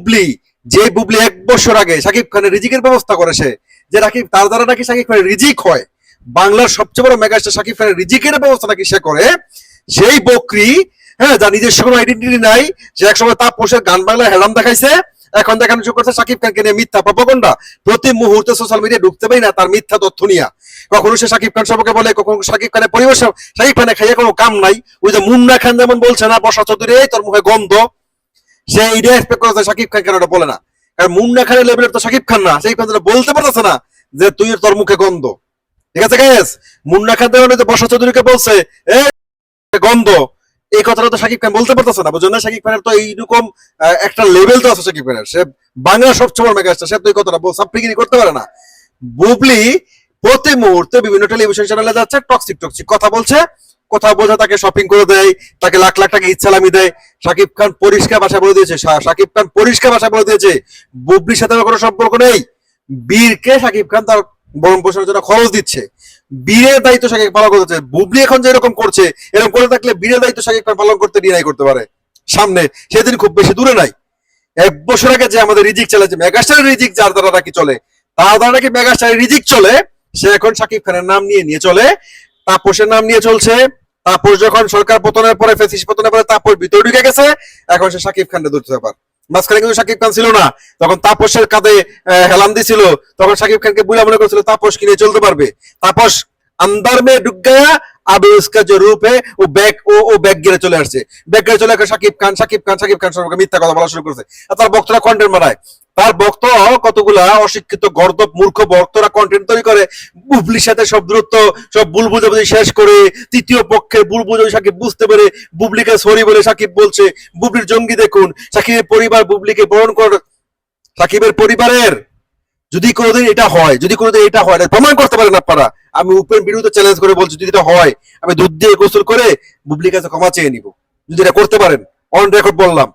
বুবলি, যে বুবলি এক বছর আগে সাকিব খানের রিজিকের ব্যবস্থা করে সে, যে রাকিব, তার দ্বারা নাকি সাকিব খানের রিজিক হয়। বাংলার সবচেয়ে বড় মেগাস্টার সাকিব খানের রিজিকের ব্যবস্থা নাকি সে করে, সেই বকরি হ্যাঁ যার নিজস্ব কোনো আইডেন্টিটি নাই, সে একসময় তার পোষের গান বাংলায় হেলাম দেখাইছে, এখন দেখানো শুরু করছে সাকিব খানকে নিয়ে মিথ্যা প্রপাগন্ডা প্রতি মুহূর্তে সোশ্যাল মিডিয়া ঢুকতে পারি না তার মিথ্যা তথ্য নিয়ে। কখনো সে সাকিব খান সবকে বলে, কখনো সাকিব খানের পরিবেশ সাকিব খানে খাইয়ে কোনো কাম নাই। ওই যে মুন্না খান যেমন বলছে না বসা চৌধুরী তোর মুখে গন্ধ। সে এক্সপেক্ট খান কেন বলে না। কারণ মুন্না খানের লেভেলের তো খান না খান বলতে পারতেছে না যে তুই তোর মুখে গন্ধ। ঠিক আছে মুন্না খান দেওয়ানে বসা চৌধুরীকে বলছে এ গন্ধ। এই কথাটা তো সাকিব খান বলতে পারতেছে না, বুঝলেন খানের তো এইরকম একটা লেভেল তো আছে সাকিব খানের। সে বাংলার সবচেয়ে বড় সে তো এই কথাটা করতে পারে না। বুবলি প্রতি মুহূর্তে বিভিন্ন টেলিভিশন চ্যানেলে যাচ্ছে টক্সিক টক্সিক কথা বলছে। কথা বোঝা তাকে শপিং করে দেয়, তাকে লাখ লাখ টাকা ইচ্ছালামি দেয়। সাকিব খান পরিষ্কার ভাষা বলে দিয়েছে সাকিব খান পরিষ্কার ভাষায় বলে দিয়েছে। বুবলির সাথে কোনো সম্পর্ক নেই। বীরকে সাকিব খান তার বরণ পোষণের জন্য খরচ দিচ্ছে। বীরের দায়িত্ব সাকিব পালন করতে বুবলি এখন যে এরকম করছে, এরকম করে থাকলে বীরের দায়িত্ব সাকিব খান পালন করতে ডিনাই করতে পারে। সামনে, সেদিন খুব বেশি দূরে নাই। এক বছর আগে যে আমাদের রিজিক চালাচ্ছে মেগাস্টারের রিজিক, যার দ্বারা নাকি চলে, তার দ্বারা নাকি মেগাস্টারের রিজিক চলে, সে এখন সাকিব খানের নাম নিয়ে নিয়ে চলে। তাপসের নাম নিয়ে চলছে। তাপস যখন সরকার পতনের পরে ফেসিস পতনের পরে তাপস ভিতরে ঢুকে গেছে এখন সে সাকিব খানের ধরতে ব্যাপার মাঝখানে কিন্তু সাকিব খান ছিল না তখন তাপসের কাঁধে আহ, হেলাম দিছিল তখন সাকিব খানকে বুড়া মনে করছিল তাপস কিনে চলতে পারবে তাপস अंदर में ढुक गया अब उसका जो रूप है वो बैक ও ও ব্যাক গিয়ে চলে আসছে ব্যাক গিয়ে চলে আসে সাকিব খান সাকিব খান সাকিব খান সবাইকে মিথ্যা কথা বলা শুরু করেছে আর তার বক্তরা কন্টেন্ট বানায় তার বক্ত কতগুলা অশিক্ষিত গর্দব মূর্খ বক্তরা কন্টেন্ট তৈরি করে, বুবলির সাথে সব দূরত্ব, সব ভুল বুঝাবুঝি শেষ করে, তৃতীয় পক্ষের ভুল বুঝাবুঝি সাকিব বুঝতে পেরে বুবলিকে সরি বলে সাকিব বলছে, বুবলির জঙ্গি দেখুন, সাকিবের পরিবার বুবলিকে বরণ কর, সাকিবের পরিবারের, যদি কোনোদিন এটা হয়, যদি কোনোদিন এটা হয় প্রমাণ করতে পারেন আপনারা। আমি উপেন বিরুদ্ধে চ্যালেঞ্জ করে বলছি, যদি এটা হয়, আমি দুধ দিয়ে গোসল করে বুবলির কাছে ক্ষমা চেয়ে নিব। যদি এটা করতে পারেন অন রেকর্ড বললাম।